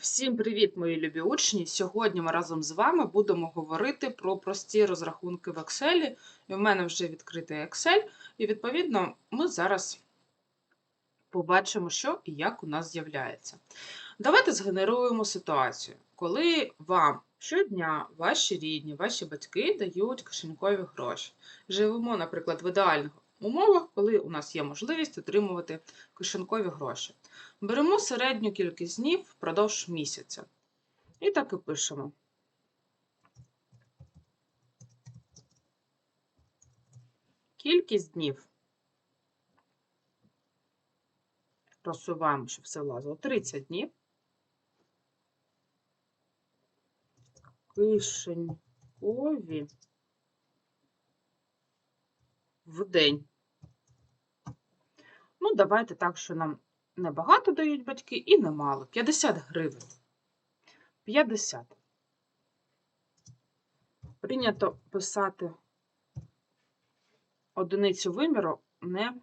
Всім привіт, мої любі учні! Сьогодні ми разом з вами будемо говорити про прості розрахунки в Excel. І в мене вже відкритий Excel, і відповідно ми зараз побачимо, що і як у нас з'являється. Давайте згенеруємо ситуацію, коли вам щодня ваші рідні, ваші батьки дають кишенькові гроші. Живемо, наприклад, в ідеальних умовах, коли у нас є можливість отримувати кишенькові гроші. Беремо середню кількість днів впродовж місяця. І так і пишемо. Кількість днів. Просуваємо, щоб все влазило. 30 днів. Кишенькові в день. Ну, давайте так, що нам небагато дають батьки і немало. 50 гривень. 50. Прийнято писати одиницю виміру не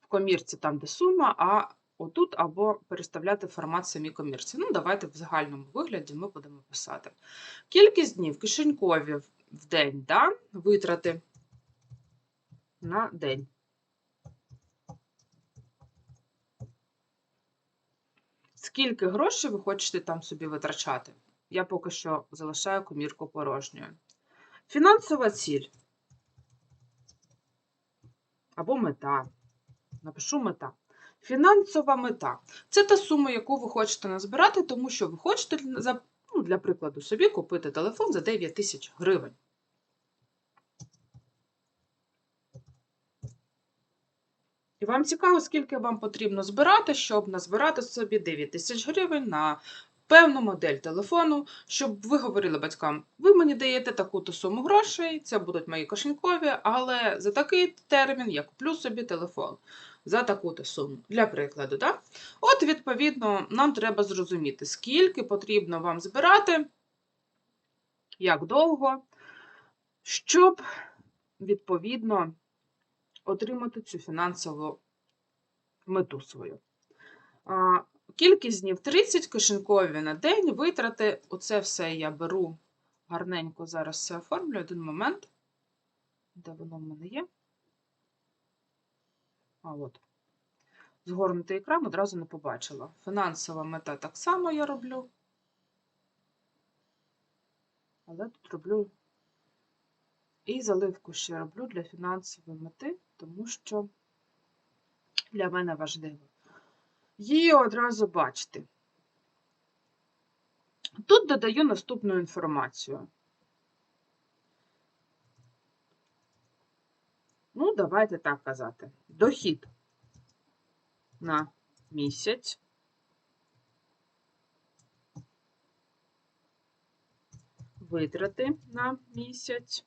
в комірці, там, де сума, а отут або переставляти формат самій комірці. Ну, давайте в загальному вигляді ми будемо писати. Кількість днів кишенькові в день, да? витрати на день. Скільки грошей ви хочете там собі витрачати? Я поки що залишаю комірку порожньою. Фінансова ціль. Або мета. Напишу мета. Фінансова мета. Це та сума, яку ви хочете назбирати, тому що ви хочете, ну, для прикладу, собі купити телефон за 9 тисяч гривень. І вам цікаво, скільки вам потрібно збирати, щоб назбирати собі 9 тисяч гривень на певну модель телефону, щоб ви говорили батькам, ви мені даєте таку-то суму грошей, це будуть мої кошенькові, але за такий термін я куплю собі телефон за таку-то суму. Для прикладу, так? От, відповідно, нам треба зрозуміти, скільки потрібно вам збирати, як довго, щоб, відповідно, отримати цю фінансову мету свою. Кількість днів 30 кишенькові на день, витрати. Оце все я беру гарненько зараз все оформлю. Один момент. Де воно в мене є? А от. Згорнутий екран одразу не побачила. Фінансова мета так само я роблю. Але тут роблю і заливку ще роблю для фінансової мети, тому що для мене важливо. Її одразу бачити. Тут додаю наступну інформацію. Ну, давайте так казати. Дохід на місяць. Витрати на місяць.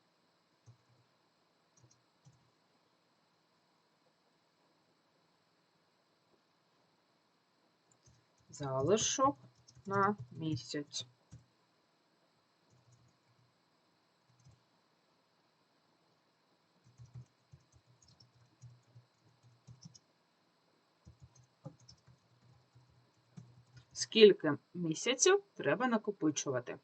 Залишок на місяць. Скільки місяців треба накопичувати?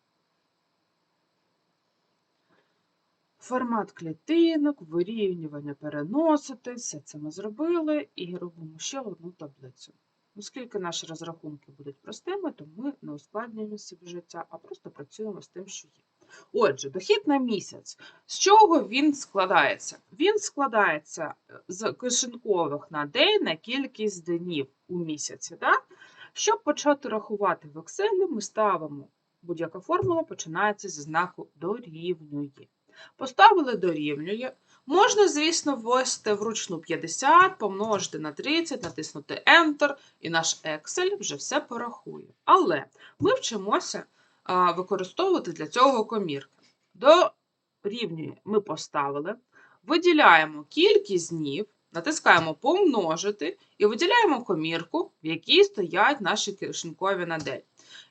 Формат клітинок, вирівнювання переносити, все це ми зробили і робимо ще одну таблицю. Оскільки наші розрахунки будуть простими, то ми не ускладнюємо собі життя, а просто працюємо з тим, що є. Отже, дохід на місяць. З чого він складається? Він складається з кишенькових на день на кількість днів у місяці. Да? Щоб почати рахувати в Excel, ми ставимо будь-яка формула починається зі знаку дорівнює. Поставили дорівнює. Можна, звісно, ввести вручну 50, помножити на 30, натиснути Enter, і наш Excel вже все порахує. Але ми вчимося використовувати для цього комірки. Дорівнює ми поставили, виділяємо кількість днів, натискаємо помножити і виділяємо комірку, в якій стоять наші кишенькові на день.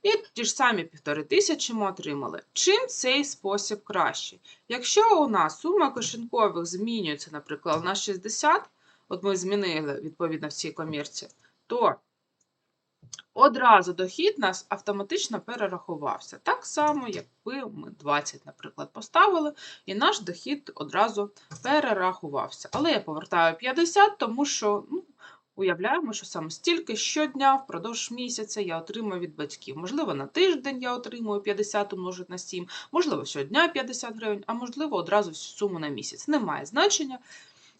І ті ж самі півтори тисячі ми отримали. Чим цей спосіб кращий? Якщо у нас сума кишенькових змінюється, наприклад, на 60, от ми змінили відповідно в цій комірці, то одразу дохід нас автоматично перерахувався. Так само, якби ми 20, наприклад, поставили, і наш дохід одразу перерахувався. Але я повертаю 50, тому що ну, уявляємо, що саме стільки щодня впродовж місяця я отримую від батьків. Можливо, на тиждень я отримую 50 умножить на 7, можливо, щодня 50 гривень, а можливо, одразу всю суму на місяць. Немає значення.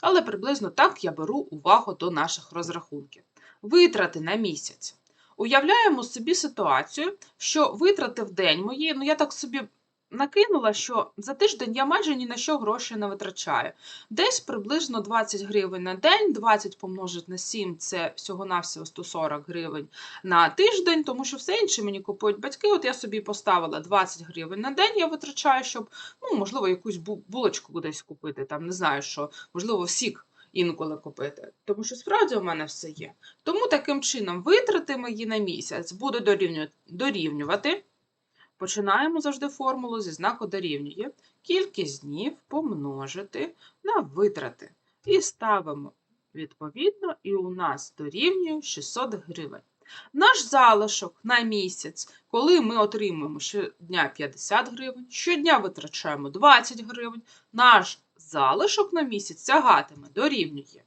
Але приблизно так я беру увагу до наших розрахунків. Витрати на місяць. Уявляємо собі ситуацію, що витрати в день мої, ну я так собі накинула, що за тиждень я майже ні на що гроші не витрачаю. Десь приблизно 20 гривень на день, 20 помножить на 7 це всього-навсього 140 гривень на тиждень, тому що все інше мені купують батьки. От я собі поставила 20 гривень на день, я витрачаю, щоб, ну, можливо, якусь бу- булочку десь купити, там не знаю що, можливо, сік інколи купити. Тому що справді у мене все є. Тому таким чином витрати мої на місяць буду дорівнювати. Починаємо завжди формулу зі знаку дорівнює. Кількість днів помножити на витрати. І ставимо відповідно, і у нас дорівнює 600 гривень. Наш залишок на місяць, коли ми отримуємо щодня 50 гривень, щодня витрачаємо 20 гривень, наш залишок на місяць сягатиме дорівнює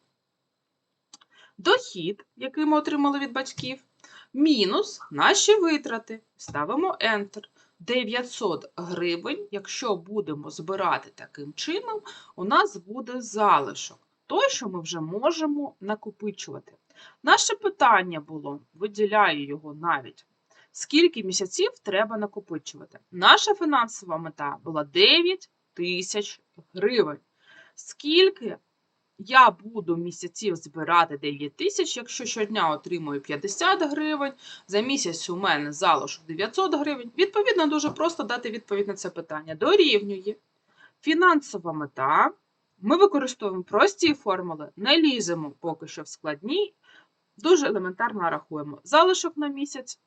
дохід, який ми отримали від батьків, мінус наші витрати. Ставимо Enter. 900 гривень, якщо будемо збирати таким чином, у нас буде залишок. Той, що ми вже можемо накопичувати. Наше питання було, виділяю його навіть, скільки місяців треба накопичувати. Наша фінансова мета була 9 тисяч гривень. Скільки я буду місяців збирати 9 тисяч, якщо щодня отримую 50 гривень, за місяць у мене залишок 900 гривень. Відповідно, дуже просто дати відповідь на це питання. Дорівнює фінансова мета. Ми використовуємо прості формули, не ліземо поки що в складні, дуже елементарно рахуємо залишок на місяць.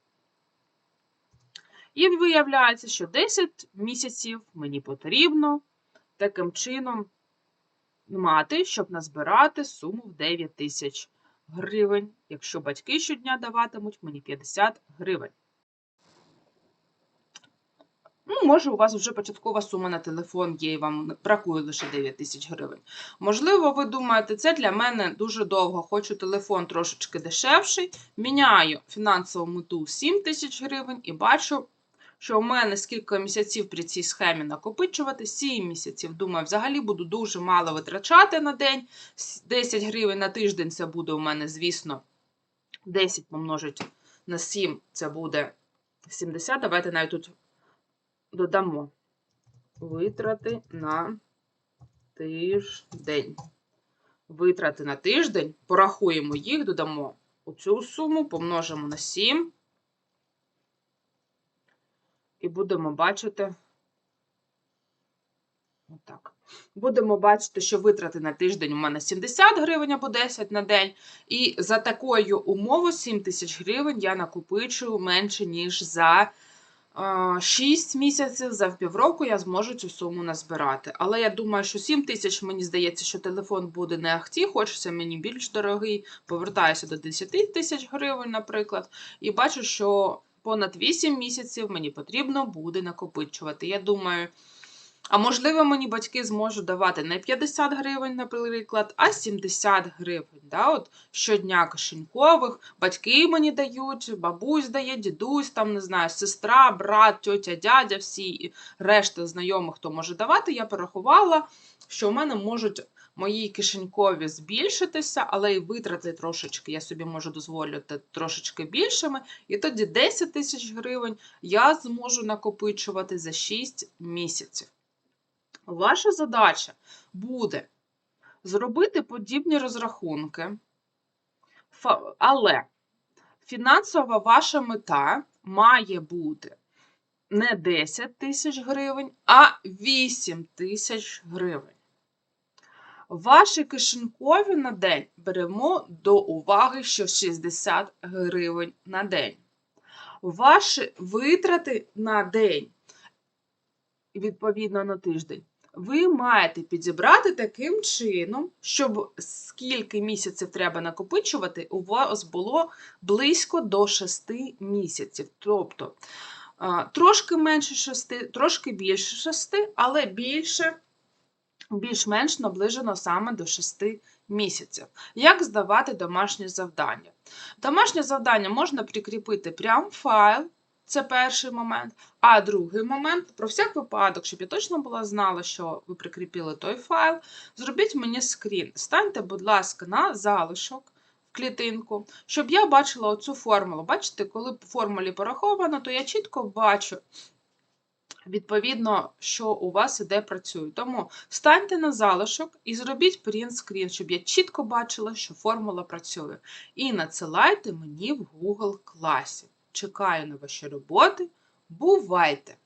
І виявляється, що 10 місяців мені потрібно таким чином мати, щоб назбирати суму в 9 тисяч гривень, якщо батьки щодня даватимуть мені 50 гривень. Ну, може, у вас вже початкова сума на телефон є, і вам бракує лише 9 тисяч гривень. Можливо, ви думаєте, це для мене дуже довго. Хочу телефон трошечки дешевший. Міняю фінансову мету 7 тисяч гривень і бачу, що у мене скільки місяців при цій схемі накопичувати. 7 місяців. Думаю, взагалі буду дуже мало витрачати на день. 10 гривень на тиждень це буде у мене, звісно, 10 помножить на 7, це буде 70. Давайте навіть тут додамо витрати на тиждень. Витрати на тиждень, порахуємо їх, додамо у цю суму, помножимо на 7. І будемо бачити. Отак. Будемо бачити, що витрати на тиждень у мене 70 гривень або 10 на день. І за такою умовою 7 тисяч гривень я накопичую менше, ніж за 6 місяців, за півроку я зможу цю суму назбирати. Але я думаю, що 7 тисяч, мені здається, що телефон буде не ахті, хочеться мені більш дорогий, повертаюся до 10 тисяч гривень, наприклад, і бачу, що понад 8 місяців мені потрібно буде накопичувати. Я думаю, а можливо, мені батьки зможуть давати не 50 гривень, наприклад, а 70 гривень. Да? От щодня кишенькових. Батьки мені дають, бабусь дає, дідусь, там, не знаю, сестра, брат, тьотя, дядя, всі решта знайомих, хто може давати. Я порахувала, що в мене можуть мої кишенькові збільшитися, але і витрати трошечки я собі можу дозволити трошечки більшими. І тоді 10 тисяч гривень я зможу накопичувати за 6 місяців. Ваша задача буде зробити подібні розрахунки, але фінансова ваша мета має бути не 10 тисяч гривень, а 8 тисяч гривень. Ваші кишенькові на день беремо до уваги, що 60 гривень на день. Ваші витрати на день, відповідно на тиждень, ви маєте підібрати таким чином, щоб скільки місяців треба накопичувати, у вас було близько до 6 місяців. Тобто трошки менше 6, трошки більше 6, але більше, більш-менш наближено саме до 6 місяців. Як здавати домашнє завдання? Домашнє завдання можна прикріпити прям в файл, це перший момент. А другий момент, про всяк випадок, щоб я точно була знала, що ви прикріпили той файл, зробіть мені скрін. Станьте, будь ласка, на залишок в клітинку, щоб я бачила оцю формулу. Бачите, коли в формулі пораховано, то я чітко бачу, відповідно, що у вас іде працює. Тому встаньте на залишок і зробіть screen, щоб я чітко бачила, що формула працює. І надсилайте мені в Google класі. Чекаю на ваші роботи. Бувайте!